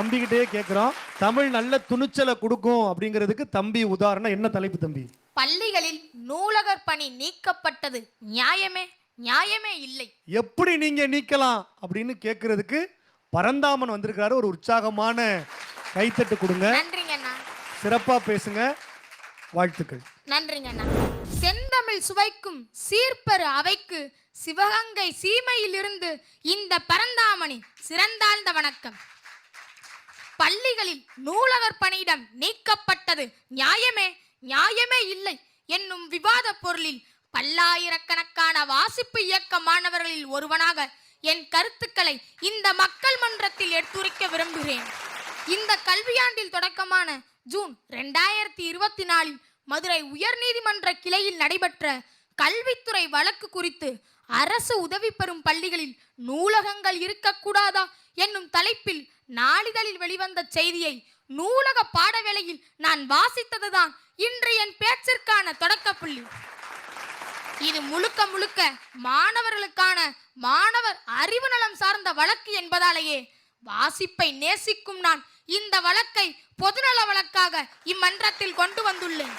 தம்பிக்கிட்டே கேட்குறோம் தமிழ் நல்ல துணிச்சலை கொடுக்கும் அப்படிங்கிறதுக்கு தம்பி உதாரணம். என்ன தலைப்பு தம்பி? பள்ளிகளில் நூலகர் பணி நீக்கப்பட்டது நியாயமே? நியாயமே இல்லை. எப்படி நீங்க நீக்கலாம் அப்படின்னு கேட்கறதுக்கு பரந்தாமன் வந்திருக்காரு ஒரு உற்சாகமான கைத்தட்டு கொடுங்க. நன்றிங்க அண்ணா. சிறப்பா பேசுங்க. வாழ்த்துக்கள். நன்றிங்க அண்ணா. செந்தமிழ் சுவைக்கும் சீர்பெரு அவைக்கு சிவகங்கை சீமையிலிருந்து இந்த பரந்தாமணி சிறந்தாழ்ந்த வணக்கம். பள்ளிகளில் நூலகர் பணியிடம் நீக்கப்பட்டது. நியாயமே? நியாயமே இல்லை. என்னும் விவாத பொருளில் பல்லாயிரக்கணக்கான வாசிப்பு இயக்க மாணவர்களில் ஒருவனாக என் கருத்துக்களை இந்த மக்கள் மன்றத்தில் எடுத்துரைக்க விரும்புகிறேன். இந்த கல்வியாண்டில் தொடக்கமான ஜூன் ரெண்டாயிரத்தி இருபத்தி நாலில் மதுரை உயர்நீதிமன்ற கிளையில் நடைபெற்ற கல்வித்துறை வழக்கு குறித்து அரசு உதவி பெறும் பள்ளிகளில் நூலகங்கள் இருக்கக்கூடாதா என்னும் தலைப்பில் நாளிதழில் வெளிவந்த செய்தியை நூலக பாடவேளையில் நான் வாசித்ததுதான் இன்று என் பேச்சிற்கான தொடக்கப்புள்ளி இது முழுக்க முழுக்க மாணவர்களுக்கான மாணவர் அறிவு நலம் சார்ந்த வழக்கு என்பதாலேயே வாசிப்பை நேசிக்கும் நான் இந்த வழக்கை பொதுநல வழக்காக இம்மன்றத்தில் கொண்டு வந்துள்ளேன்.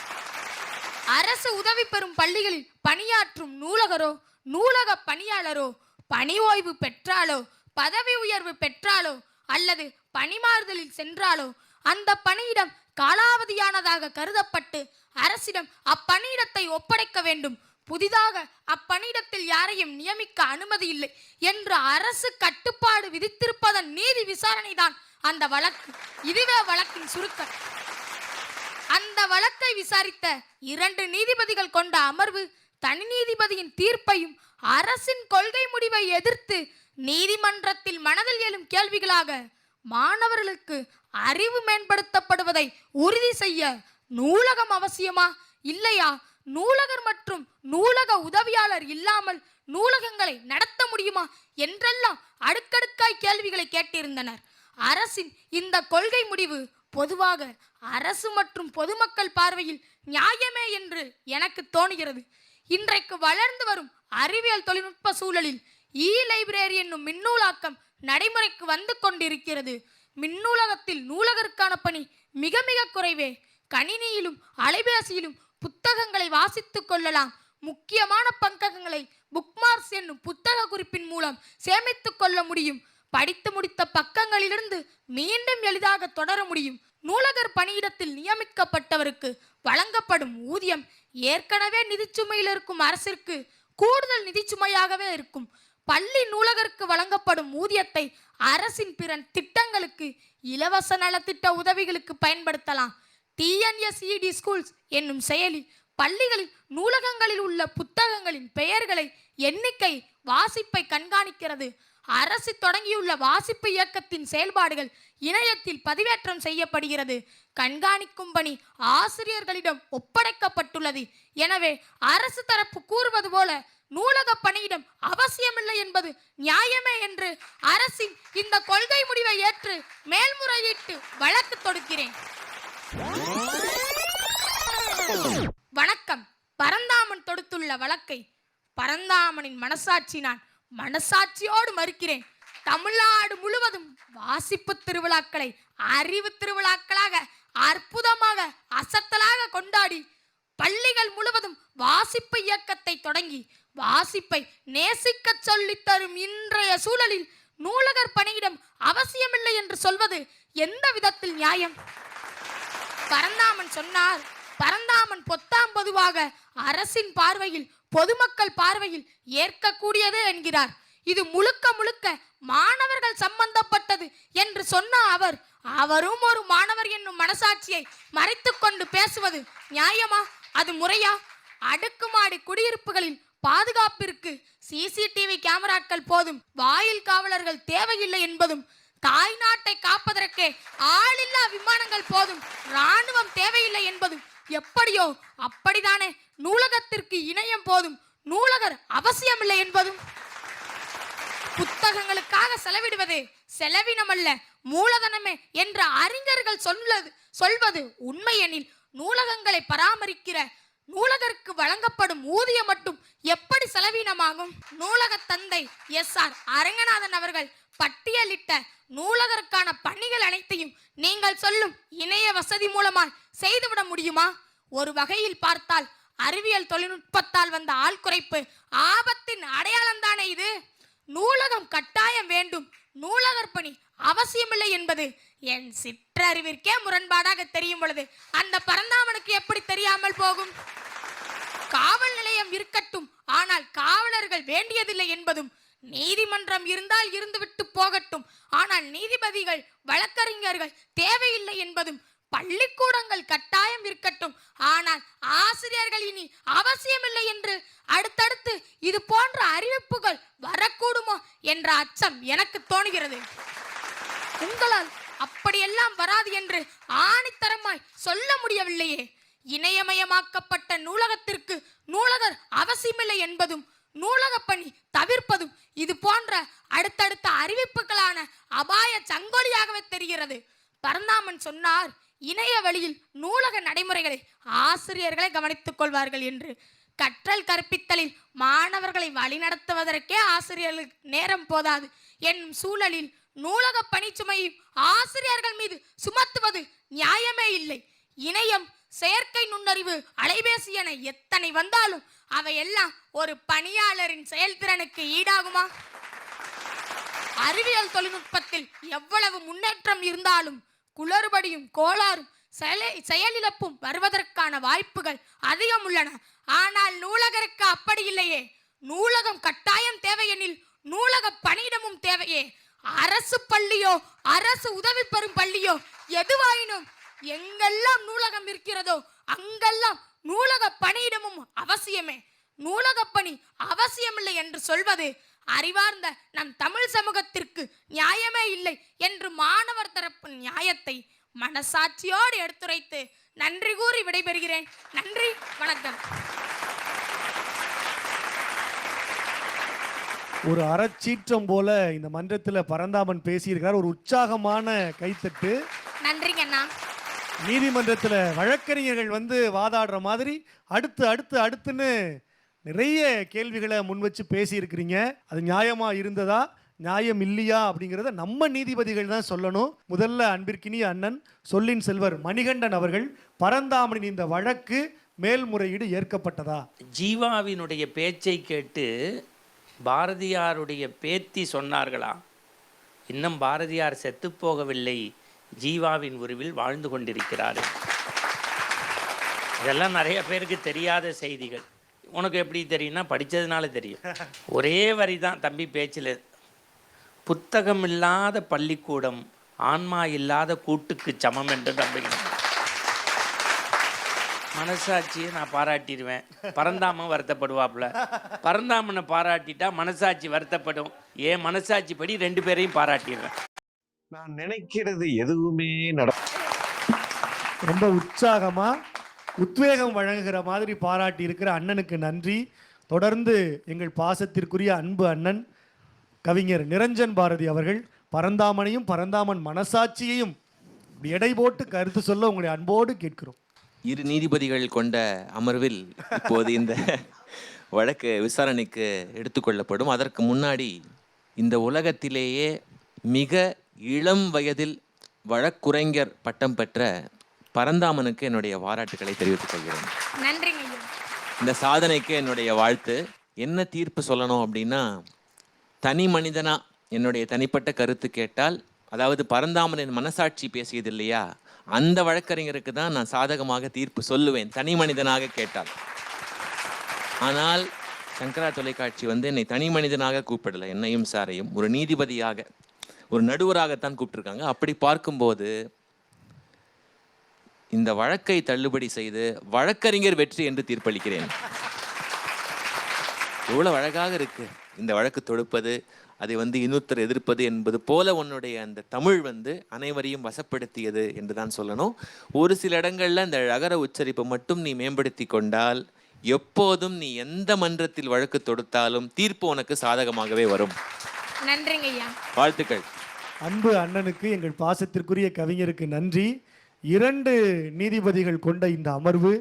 அரசு உதவி பெறும் பள்ளிகளில் பணியாற்றும் நூலகரோ நூலக பணியாளரோ பணி ஓய்வு பெற்றாலோ பதவி உயர்வு பெற்றாலோ அல்லது பணிமாறுதலில் சென்றாலோ அந்த பணியிடம் காலாவதியானதாக கருதப்பட்டு அரசிடம் அப்பணியிடத்தை ஒப்படைக்க வேண்டும். புதிதாக அப்பணியிடத்தில் யாரையும் நியமிக்க அனுமதி இல்லை என்று அரசு கட்டுப்பாடு விதித்திருப்பதன் நீதி விசாரணைதான் அந்த வழக்கு. இதுவே வழக்கின் சுருக்கம். அந்த வழக்கை விசாரித்த இரண்டு நீதிபதிகள் கொண்ட அமர்வு தனி நீதிபதியின் தீர்ப்பையும் அரசின் கொள்கை முடிவை எதிர்த்து நீதிமன்றத்தில் மனதில் எழும் கேள்விகளாக மாணவர்களுக்கு அறிவு மேம்படுத்தப்படுவதை உறுதி செய்ய நூலகம் அவசியமா? இல்லையா? நூலகர் மற்றும் நூலக உதவியாளர் இல்லாமல் நூலகங்களை நடத்த முடியுமா? என்றெல்லாம் அடுக்கடுக்காய் கேள்விகளை கேட்டிருந்தனர். அரசின் இந்த கொள்கை முடிவு பொதுவாக அரசு மற்றும் பொதுமக்கள் பார்வையில் நியாயமே என்று எனக்கு தோணுகிறது. இன்றைக்கு வளர்ந்து வரும் அறிவியல் தொழில்நுட்ப சூழலில் இ லைப்ரரி என்னும் மின்னூலாக்கம் நடைமுறைக்கு வந்து கொண்டிருக்கிறது. மின்னூலகத்தில் நூலகருக்கான பணி மிக மிக குறைவே. கணினியிலும் அலைபேசியிலும் புத்தகங்களை வாசித்துக் கொள்ளலாம். முக்கியமான பங்ககங்களை புக்மார்க்ஸ் என்னும் புத்தக குறிப்பின் மூலம் சேமித்துக் கொள்ள முடியும். படித்து முடித்த பக்கங்களிலிருந்து மீண்டும் எளிதாக தொடர முடியும். நூலகர் பணியிடத்தில் நியமிக்கப்பட்டவருக்கு வழங்கப்படும் ஊதியம் ஏற்கனவே நிதிச்சுமையில் இருக்கும் அரசிற்கு கூடுதல் நிதிச்சுமையாகவே இருக்கும். பள்ளி நூலகருக்கு வழங்கப்படும் ஊதியத்தை அரசின் பிற திட்டங்களுக்கு இலவச நலத்திட்ட உதவிகளுக்கு பயன்படுத்தலாம். டிஎன்எஸ்இடி ஸ்கூல்ஸ் என்னும் செயலி பள்ளிகளில் நூலகங்களில் உள்ள புத்தகங்களின் பெயர்களை எண்ணிக்கை வாசிப்பை கண்காணிக்கிறது. அரசு தொடங்கியுள்ள வாசிப்பு இயக்கத்தின் செயல்பாடுகள் இணையத்தில் பதிவேற்றம் செய்யப்படுகிறது. கண்காணிக்கும் பணி ஆசிரியர்களிடம் ஒப்படைக்கப்பட்டுள்ளது. எனவே அரசு தரப்பு கூறுவது போல நூலக பணியிடம் அவசியமில்லை என்பது நியாயமே என்று அரசின் இந்த கொள்கை முடிவை ஏற்று மேல்முறையீட்டு வழக்கு தொடுக்கிறேன். வணக்கம். பரந்தாமன் தொடுத்துள்ள வழக்கை பரந்தாமனின் மனசாட்சி நான் மனசாட்சியோடு மறுக்கிறேன். தமிழ்நாடு முழுவதும் வாசிப்பு திருவிழாக்களை அறிவு திருவிழாக்களாக அற்புதமாக அசத்தலாக கொண்டாடி பள்ளிகள் முழுவதும் வாசிப்பு இயக்கத்தை தொடங்கி வாசிப்பை நேசிக்கச் சொல்லித்தரும் இன்றைய சூழலில் நூலகர் பணியிடம் அவசியமில்லை என்று சொல்வது எந்த விதத்தில் நியாயம்? பரந்தாமன் சொன்னார் பரந்தாமன் பொத்தாம் பொதுவாக அரசின் பார்வையில் பொதுமக்கள் பார்வையில் ஏற்கக்கூடியது என்கிறார். இது முழுக்க முழுக்க மாணவர்கள் சம்பந்தப்பட்டது என்று சொன்ன அவர் அவரும் ஒரு மாணவர் என்னும் மனசாட்சியை மறைத்து கொண்டு பேசுவது நியாயமா? அது முறையா? அடுக்குமாடி குடியிருப்புகளில் பாதுகாப்பிற்கு சிசிடிவி கேமராக்கள் போதும். வாயில் காவலர்கள் தேவையில்லை என்பதும் தாய் நாட்டை காப்பதற்கே ஆளில்லா விமானங்கள் போதும். ராணுவம் தேவையில்லை என்பதும் எப்படியோ அப்படிதானே நூலகத்திற்கு இணையம் போதும். நூலகர் அவசியமில்லை என்பதும். புத்தகங்களுக்காக செலவிடுவது செலவினமல்ல மூலதனமே என்ற அறிஞர்கள் சொல்வது சொல்வது உண்மையெனில் நூலகங்களை பராமரிக்கிற நூலகருக்கு வழங்கப்படும் ஊதியம் மட்டும் எப்படி செலவீனமாகும்? நூலக தந்தை எஸ் ஆர் அரங்கநாதன் அவர்கள் பட்டியலிட்ட நூலகருக்கான பணிகள் அனைத்தையும் நீங்கள் சொல்லும் இணைய வசதி மூலமாய் செய்துவிட முடியுமா? ஒரு வகையில் பார்த்தால் அறிவியல் தொழில்நுட்பத்தால் வந்த ஆள் குறைப்பு ஆபத்தின் அடையாளம் தானே இது? நூலகம் கட்டாயம் வேண்டும். நூலகர் பணி அவசியமில்லை என்பது என்ற அறிவிற்கே முரண்பாடாக தெரியும் பொழுது அந்த பரந்தாமனுக்கு எப்படி தெரியாமல் போகும்? காவல் நிலையம் இருக்கட்டும் ஆனால் காவலர்கள் வேண்டியதில்லை என்பதும் நீதிமன்றம் இருந்தால் இருந்துவிட்டு போகட்டும் ஆனால் நீதிபதிகள் வழக்கறிஞர்கள் தேவையில்லை என்பதும் பள்ளிக்கூடங்கள் கட்டாயம் இருக்கட்டும் ஆனால் ஆசிரியர்கள் இனி அவசியமில்லை என்று அடுத்தடுத்து இது போன்ற அறிவிப்புகள் வரக்கூடுமோ என்ற அச்சம் எனக்கு தோணுகிறது. உங்களால் அப்படியெல்லாம் வராது என்று ஆணித்தரமாய் சொல்ல முடியவில்லையே. இணையமயமாக்கப்பட்ட நூலகத்திற்கு நூலகர் அவசியமில்லை என்பதும் நூலக பணி தவிர்ப்பதும் இது போன்ற அடுத்தடுத்த அறிவிப்புகளான அபாய சங்கொலியாகவே தெரிகிறது. பரந்தாமன் சொன்னார் இணைய வழியில் நூலக நடைமுறைகளை ஆசிரியர்களை கவனித்துக் கொள்வார்கள் என்று. கற்றல் கற்பித்தலில் மாணவர்களை வழிநடத்துவதற்கே ஆசிரியர்களுக்கு நேரம் போதாது. என்னும் சூழலில் நூலக பணிச்சுமையை ஆசிரியர்கள் மீது சுமத்துவது நியாயமே இல்லை. இணையம் செயற்கை நுண்ணறிவு அலைபேசி என எத்தனை வந்தாலும் அவையெல்லாம் ஒரு பணியாளரின் செயல்திறனுக்கு ஈடாகுமா? அறிவியல் தொழில்நுட்பத்தில் எவ்வளவு முன்னேற்றம் இருந்தாலும் குளறுபடியும் கோளாறும் செயலிழப்பும் வருவதற்கான வாய்ப்புகள் அதிகம் உள்ளன. ஆனால் நூலகருக்கு அப்படி இல்லையே. நூலகம் கட்டாயம் தேவையெனில் நூலக பணியிடமும் தேவையே. அரசு பள்ளியோ அரசு உதவி பெறும் பள்ளியோ எதுவாயினும் எங்கெல்லாம் நூலகம் இருக்கிறதோ அங்கெல்லாம் நூலக பணியிடமும் அவசியமே. நூலக பணி அவசியமில்லை என்று சொல்வது அறிவார்ந்த நம் தமிழ் சமூகத்திற்கு நியாயமே இல்லை என்று மாணவர் தரப்பு நியாயத்தை மனசாட்சியோடு எடுத்துரைத்து நன்றி கூறி விடைபெறுகிறேன். நன்றி வணக்கம். ஒரு அறச்சீற்றம் போல இந்த மன்றத்தில் பரந்தாமன் பேசியிருக்கிறார். ஒரு உற்சாகமான கைத்தட்டு. நன்றிங்க அண்ணா நீதிமன்றத்தில் வழக்கறிஞர்கள் வந்து வாதாடுற மாதிரி அடுத்து அடுத்து அடுத்துன்னு நிறைய கேள்விகளை முன் வச்சு பேசியிருக்கிறீங்க. அது நியாயமா இருந்ததா? நியாயம் இல்லையா? அப்படிங்கிறத நம்ம நீதிபதிகள் தான் சொல்லணும். முதல்ல அன்பிற்கினிய அண்ணன் சொல்லின் செல்வர் மணிகண்டன் அவர்கள் பரந்தாமனின் இந்த வழக்கு மேல்முறையீடு ஏற்கப்பட்டதா? ஜீவாவினுடைய பேச்சை கேட்டு பாரதியாருடைய பேத்தி சொன்னார்களா? இன்னும் பாரதியார் செத்துப்போகவில்லை. ஜீவாவின் உருவில் வாழ்ந்து கொண்டிருக்கிறார். இதெல்லாம் நிறைய பேருக்கு தெரியாத செய்திகள். உனக்கு எப்படி தெரியும்னா படித்ததுனால தெரியும். ஒரே வரி தான் தம்பி பேச்சில். புத்தகம் இல்லாத பள்ளிக்கூடம் ஆன்மா இல்லாத கூட்டுக்கு சமம் என்று நம்புகிறேன். மனசாட்சியை நான் பாராட்டிடுவேன். பரந்தாமன் வருத்தப்படுவாப்புல. பரந்தாமனை பாராட்டிட்டா மனசாட்சி வருத்தப்படும். ஏன் மனசாட்சி படி ரெண்டு பேரையும் பாராட்டிடுறேன். நான் நினைக்கிறது எதுவுமே நட ரொம்ப உற்சாகமா உத்வேகம் வழங்குகிற மாதிரி பாராட்டி இருக்கிற அண்ணனுக்கு நன்றி. தொடர்ந்து எங்கள் பாசத்திற்குரிய அன்பு அண்ணன் கவிஞர் நிரஞ்சன் பாரதி அவர்கள் பரந்தாமனையும் பரந்தாமன் மனசாட்சியையும் எடை போட்டு கருத்து சொல்ல உங்களை அன்போடு கேட்கிறோம். இரு நீதிபதிகள் கொண்ட அமர்வில் இப்போது இந்த வழக்கு விசாரணைக்கு எடுத்துக்கொள்ளப்படும் அதற்கு முன்னாடி இந்த உலகத்திலேயே மிக இளம் வயதில் வழக்குரைஞர் பட்டம் பெற்ற பரந்தாமனுக்கு என்னுடைய பாராட்டுக்களை தெரிவித்துக் கொள்கிறேன். நன்றிங்க இந்த சாதனைக்கு என்னுடைய வாழ்த்து. என்ன தீர்ப்பு சொல்லணும் அப்படின்னா தனி மனிதனா என்னுடைய தனிப்பட்ட கருத்து கேட்டால் அதாவது பரந்தாமனின் மனசாட்சி பேசியது இல்லையா? அந்த வழக்கறிஞருக்கு தான் நான் சாதகமாக தீர்ப்பு சொல்லுவேன். தனி மனிதனாக கேட்டால். ஆனால் சங்கரா தொலைக்காட்சி வந்து என்னை தனி மனிதனாக கூப்பிடலை. என்னையும் சாரையும். ஒரு நீதிபதியாக ஒரு நடுவராகத்தான் கூப்பிட்டுருக்காங்க. அப்படி பார்க்கும்போது இந்த வழக்கை தள்ளுபடி செய்து வழக்கறிஞர் வெற்றி என்று தீர்ப்பளிக்கிறேன். எவ்வளோ அழகாக இருக்கு. இந்த வழக்கு தொடுப்பது அதை வந்து இன்னொருத்தர் எதிர்ப்பது என்பது போல உன்னுடைய அந்த தமிழ் வந்து அனைவரையும் வசப்படுத்தியது என்று தான் சொல்லணும். ஒரு சில இடங்கள்ல இந்த அகர உச்சரிப்பை மட்டும் நீ மேம்படுத்தி கொண்டால் எப்போதும் நீ எந்த மன்றத்தில் வழக்கு தொடுத்தாலும் தீர்ப்பு உனக்கு சாதகமாகவே வரும். நன்றிங்க ஐயா. வாழ்த்துக்கள். அன்பு அண்ணனுக்கு எங்கள் பாசத்திற்குரிய கவிஞருக்கு நன்றி. இரண்டு நீதிபதிகள் கொண்ட இந்த அமர்வு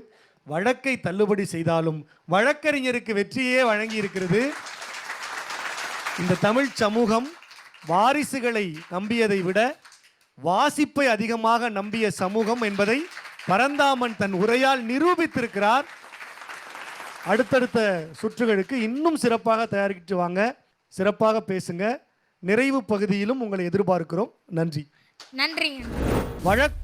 வழக்கை தள்ளுபடி செய்தாலும் வழக்கறிஞருக்கு வெற்றியே வழங்கி இருக்கிறது இந்த தமிழ் சமூகம் வாரிசுகளை நம்பியதை விட வாசிப்பை அதிகமாக நம்பிய சமூகம் என்பதை பரந்தாமன் தன் உரையால் நிரூபித்திருக்கிறார். அடுத்தடுத்த சுற்றுகளுக்கு இன்னும் சிறப்பாக தயாரிக்கிட்டு வாங்க. சிறப்பாக பேசுங்க. நிறைவு பகுதியிலும் உங்களை எதிர்பார்க்கிறோம். நன்றி. நன்றிங்க வழக்கு